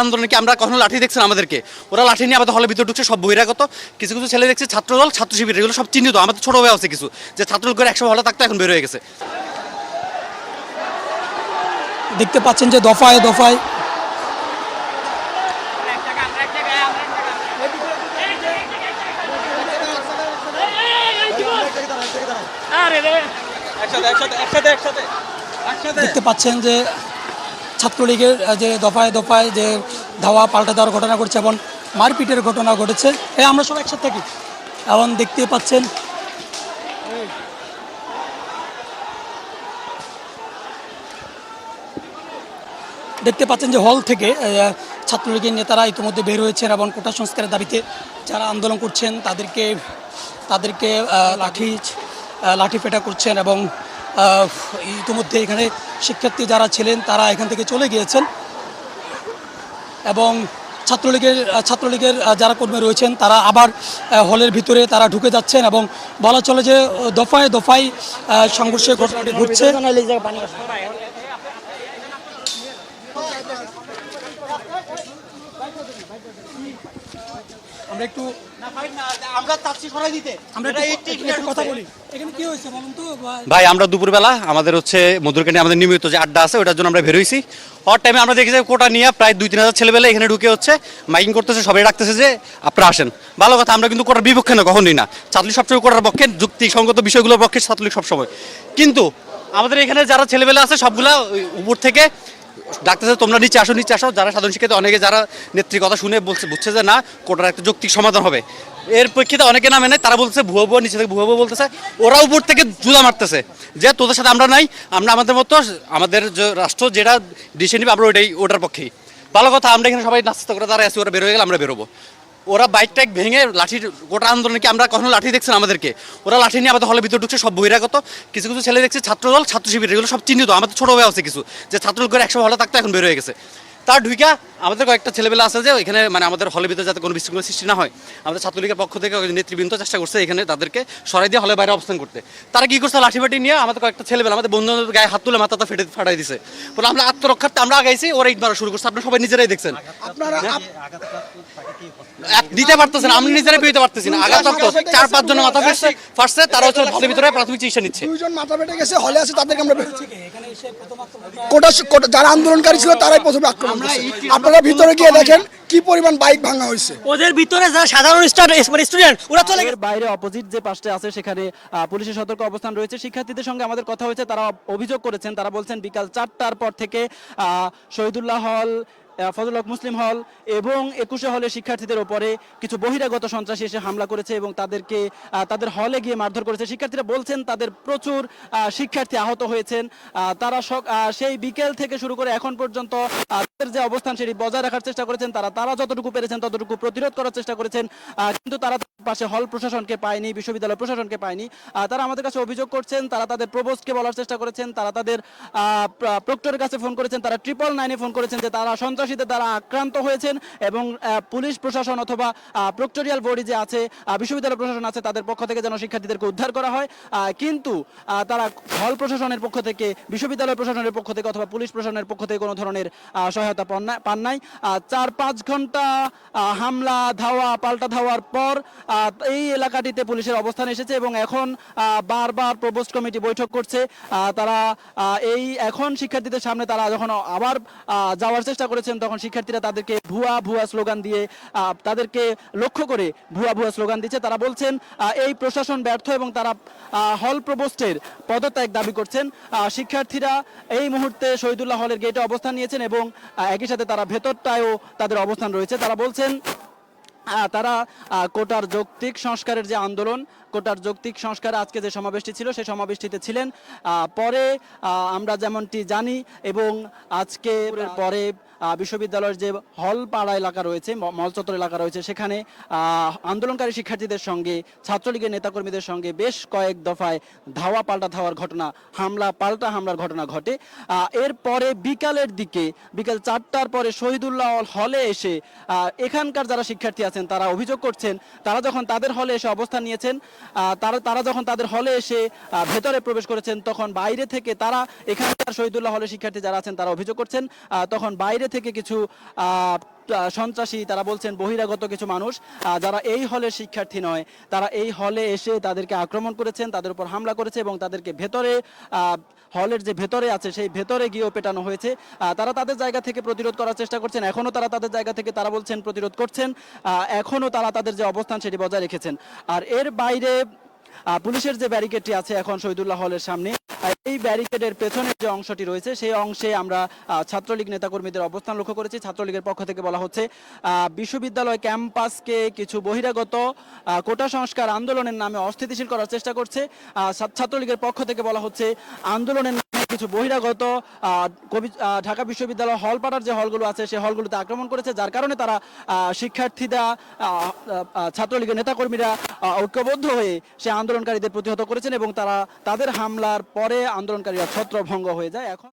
আন্দোলনে কি আমরা কখনো লাঠি দেখছেন আমাদেরকে? ওরা লাঠি নিয়ে আমাদের হলের ভিতরে ঢুকছে সব বহিরাগত। কিছু কিছু ছেলে দেখছে ছাত্রদল ছাত্র শিবির এগুলো সব চিহ্নিত। আমাদের ছোট হয়ে আছে কিছু যে ছাত্রদল করে একশো হলে থাকতো এখন বের হয়ে গেছে। দেখতে পাচ্ছেন যে দফায় দফায়। দেখতে পাচ্ছেন যে ছাত্রলীগের যে দফায় দফায় যে ধাওয়া পাল্টে দেওয়ার ঘটনা ঘটছে এবং মারপিটের ঘটনা ঘটেছে, এ আমরা সব একসাথে থাকি। এবং দেখতে পাচ্ছেন দেখতে পাচ্ছেন যে হল থেকে ছাত্রলীগের নেতারা ইতিমধ্যে বের হয়েছেন এবং কোটা সংস্কারের দাবিতে যারা আন্দোলন করছেন, তাদেরকে তাদেরকে লাঠি লাঠি পেটা করছেন এবং ইতিমধ্যে এখানে শিক্ষার্থী যারা ছিলেন, তারা এখান থেকে চলে গিয়েছেন। এবং ছাত্রলীগের ছাত্রলীগের যারা কর্মী রয়েছেন, তারা আবার হলের ভিতরে তারা ঢুকে যাচ্ছেন এবং বলা চলে যে, দফায় দফায় সংঘর্ষের ঘটনাটি ঘটছে। আমরা একটু আমরা চাচ্ছি সরাই দিতে আমরা একটু একটু কথা বলি। এখানে কি হয়েছে বলুন তো? বা- ভাই আমরা দুপুরবেলা আমাদের হচ্ছে মধুরকানি আমাদের নিয়মিত যে আড্ডা আছে ওটার জন্য আমরা বেরোইছি হর টাইমে আমরা দেখি যে কোটা নিয়ে প্রায় দুই তিন হাজার ছেলেবেলা এখানে ঢুকে হচ্ছে মাইকিং করতেছে সবাই ডাকতেছে যে আপনারা আসেন। ভালো কথা আমরা কিন্তু কোটার বিপক্ষে না কখনোই না। ছাত্রলীগ সবসময় কোটার পক্ষে যুক্তিসঙ্গত বিষয়গুলোর পক্ষে ছাত্রলীগ সবসময়। কিন্তু আমাদের এখানে যারা ছেলেবেলা আছে সবগুলা উপর থেকে ডাকতেছে, তোমরা নিচে আসো নিচে আসো। যারা সাধারণ শিক্ষার্থী, অনেকে যারা নেত্রী কথা শুনে বলছে, বুঝছে যে না, কোটার একটা যৌক্তিক সমাধান হবে। এর প্রেক্ষিতে অনেকে নামে নেয় তারা বলছে, ভুয়া ভুয়া, নিচে থেকে ভুয়া ভুয়া বলতেছে। ওরা উপর থেকে জুদা মারতেছে যে, তোদের সাথে আমরা নাই, আমরা আমাদের মতো, আমাদের যে রাষ্ট্র যেটা ডিসিশন নিবে, আমরা ওইটাই, ওটার পক্ষেই। ভালো কথা, আমরা এখানে সবাই নাস্তা করে তারা আছি, ওরা বেরোয় গেলে আমরা বেরোবো। ওরা বাইক টাইক ভেঙে লাঠির গোটা আন্দোলনে কি আমরা কখনো লাঠি দেখছেন আমাদেরকে? ওরা লাঠি নিয়ে আমাদের হলের ভিতরে ঢুকছে, সব বহিরাগত। কিছু কিছু ছেলে দেখছে, ছাত্রদল, ছাত্র শিবির, এগুলো সব চিহ্নিত। আমাদের ছোট হয়ে আছে কিছু, যে ছাত্রদল করে একশো হলে থাকতো, এখন বের হয়ে গেছে। তার ঢুইকা আমাদের কয়েকটা ছেলেবেলা আছে যে এখানে মানে আমাদের হলের ভিতরে যাতে কোনো বিশৃঙ্খলা সৃষ্টি না হয়, আমাদের ছাত্রলীগের পক্ষ থেকে নেতৃবৃন্দ চেষ্টা করছে এখানে তাদেরকে সরাই দিয়ে হলের বাইরে অবস্থান করতে। তারা কি করছে লাঠি বাটি নিয়ে আমাদের কয়েকটা ছেলেবেলা আমাদের বন্ধু বান্ধবের গায়ে হাত তুলে মাথাটা ফেটে ফাটাই দিছে। বলে, আমরা আত্মরক্ষার্থে আমরা আগাইছি, ওরা ইট মারা শুরু করছে। আপনারা সবাই নিজেরাই দেখছেন। আপনারা দিতে পারতেছেন আমরা নিজেরা পেতে পারতেছি না। আঘাত চার পাঁচ জন মাথা ফেসছে ফার্স্টে তারা হচ্ছে হলের ভিতরে প্রাথমিক চিকিৎসা নিচ্ছে। দুইজন মাথা বেটে গেছে হলে আছে তাদেরকে আমরা কোটা কোটা- যারা আন্দোলনকারী ছিল তারাই প্রথমে আক্রমণ আপনারা ভিতরে গিয়ে দেখেন কি পরিমাণ বাইক ভাঙা হয়েছে। ওদের ভিতরে যারা সাধারণ স্টুডেন্ট ওরা চলে এর বাইরে অপোজিট যে পাশটা আছে সেখানে আহ, পুলিশের সতর্ক অবস্থান রয়েছে। শিক্ষার্থীদের সঙ্গে আমাদের কথা হয়েছে তারা অভিযোগ করেছেন তারা বলছেন বিকাল চারটার পর থেকে আহ, শহীদুল্লাহ হল ফজল হক মুসলিম হল এবং একুশে হলে শিক্ষার্থীদের ওপরে কিছু বহিরাগত সন্ত্রাসী এসে হামলা করেছে এবং তাদেরকে তাদের হলে গিয়ে মারধর করেছে। শিক্ষার্থীরা বলছেন তাদের প্রচুর শিক্ষার্থী আহত হয়েছেন। তারা সেই বিকেল থেকে শুরু করে এখন পর্যন্ত তাদের যে অবস্থান সেটি বজায় রাখার চেষ্টা করেছেন তারা তারা যতটুকু পেরেছেন ততটুকু প্রতিরোধ করার চেষ্টা করেছেন। কিন্তু তারা পাশে হল প্রশাসনকে পায়নি, বিশ্ববিদ্যালয় প্রশাসনকে পায়নি। তারা আমাদের কাছে অভিযোগ করছেন, তারা তাদের প্রবোস্টকে বলার চেষ্টা করেছেন, তারা তাদের প্রক্টরের কাছে ফোন করেছেন, তারা ট্রিপল নাইনে ফোন করেছেন যে তারা সন্ত্রাসীদের দ্বারা আক্রান্ত হয়েছেন এবং পুলিশ প্রশাসন অথবা প্রক্টোরিয়াল বডি যে আছে বিশ্ববিদ্যালয় প্রশাসন আছে, তাদের পক্ষ থেকে যেন শিক্ষার্থীদেরকে উদ্ধার করা হয়। কিন্তু তারা হল প্রশাসনের পক্ষ থেকে, বিশ্ববিদ্যালয় প্রশাসনের পক্ষ থেকে অথবা পুলিশ প্রশাসনের পক্ষ থেকে কোনো ধরনের সহায়তা পান নাই। চার পাঁচ ঘণ্টা হামলা, ধাওয়া, পাল্টা ধাওয়ার পর এই এলাকাটিতে পুলিশের অবস্থান এসেছে এবং এখন বারবার প্রবোস্ট কমিটি বৈঠক করছে। তারা এই এখন শিক্ষার্থীদের সামনে তারা যখন আবার যাওয়ার চেষ্টা করেছেন, তখন শিক্ষার্থীরা তাদেরকে ভুয়া ভুয়া স্লোগান দিয়ে তাদেরকে লক্ষ্য করে ভুয়া ভুয়া স্লোগান দিচ্ছে। তারা বলছেন এই প্রশাসন ব্যর্থ এবং তারা হল প্রবোস্টের পদত্যাগ দাবি করছেন। শিক্ষার্থীরা এই মুহূর্তে শহীদুল্লাহ হলের গেটে অবস্থান নিয়েছেন এবং একই সাথে তারা ভেতরটায়ও তাদের অবস্থান রয়েছে। তারা বলছেন তারা কোটার যৌক্তিক সংস্কারের যে আন্দোলন কোটার যৌক্তিক সংস্কার আজকে যে সমাবেশটি ছিল সেই সমাবেশটিতে ছিলেন। পরে আমরা যেমনটি জানি এবং আজকে পরে বিশ্ববিদ্যালয়ের যে হল পাড়া এলাকা রয়েছে, ম- মলচত্বর এলাকা রয়েছে, সেখানে আন্দোলনকারী শিক্ষার্থীদের সঙ্গে, ছাত্রলীগের নেতাকর্মীদের সঙ্গে বেশ কয়েক দফায় ধাওয়া পাল্টা ধাওয়ার ঘটনা, হামলা, পাল্টা হামলার ঘটনা ঘটে। এরপরে বিকালের দিকে, বিকাল চারটার পরে শহীদুল্লাহ হলে এসে এখানকার যারা শিক্ষার্থী আছেন, তারা অভিযোগ করছেন, তারা যখন তাদের হলে এসে অবস্থান নিয়েছেন তারা তারা যখন তাদের হলে এসে ভেতরে প্রবেশ করেছেন, তখন বাইরে থেকে তারা, এখানকার শহীদুল্লাহ হলে শিক্ষার্থী যারা আছেন, তারা অভিযোগ করছেন তখন বাইরে বাইরে থেকে কিছু সন্ত্রাসী, তারা বলছেন বহিরাগত কিছু মানুষ যারা এই হলের শিক্ষার্থী নয়, তারা এই হলে এসে তাদেরকে আক্রমণ করেছেন, তাদের উপর হামলা করেছে এবং তাদেরকে ভেতরে হলের যে ভেতরে আছে সেই ভেতরে গিয়েও পেটানো হয়েছে। তারা তাদের জায়গা থেকে প্রতিরোধ করার চেষ্টা করছেন, এখনও তারা তাদের জায়গা থেকে তারা বলছেন প্রতিরোধ করছেন এখনও তারা তাদের যে অবস্থান সেটি বজায় রেখেছেন। আর এর বাইরে পুলিশের যে ব্যারিকেডটি আছে এখন শহীদুল্লাহ হলের সামনে এই ব্যারিকেডের পেছনের যে অংশটি রয়েছে, সেই অংশে আমরা ছাত্রলীগ নেতাকর্মীদের অবস্থান লক্ষ্য করেছি। ছাত্রলীগের পক্ষ থেকে বলা হচ্ছে বিশ্ববিদ্যালয় ক্যাম্পাসকে কিছু বহিরাগত কোটা সংস্কার আন্দোলনের নামে অস্থিতিশীল করার চেষ্টা করছে। ছাত্রলীগের পক্ষ থেকে বলা হচ্ছে, আন্দোলনের কিছু বহিরাগত কবি ঢাকা বিশ্ববিদ্যালয় হল পাড়ার যে হলগুলো আছে, সেই হলগুলোতে আক্রমণ করেছে, যার কারণে তারা শিক্ষার্থীরা ছাত্রলীগের নেতাকর্মীরা ঐক্যবদ্ধ হয়ে সে আন্দোলনকারীদের প্রতিহত করেছেন এবং তারা, তাদের হামলার পরে আন্দোলনকারীরা ছত্রভঙ্গ হয়ে যায়। এখন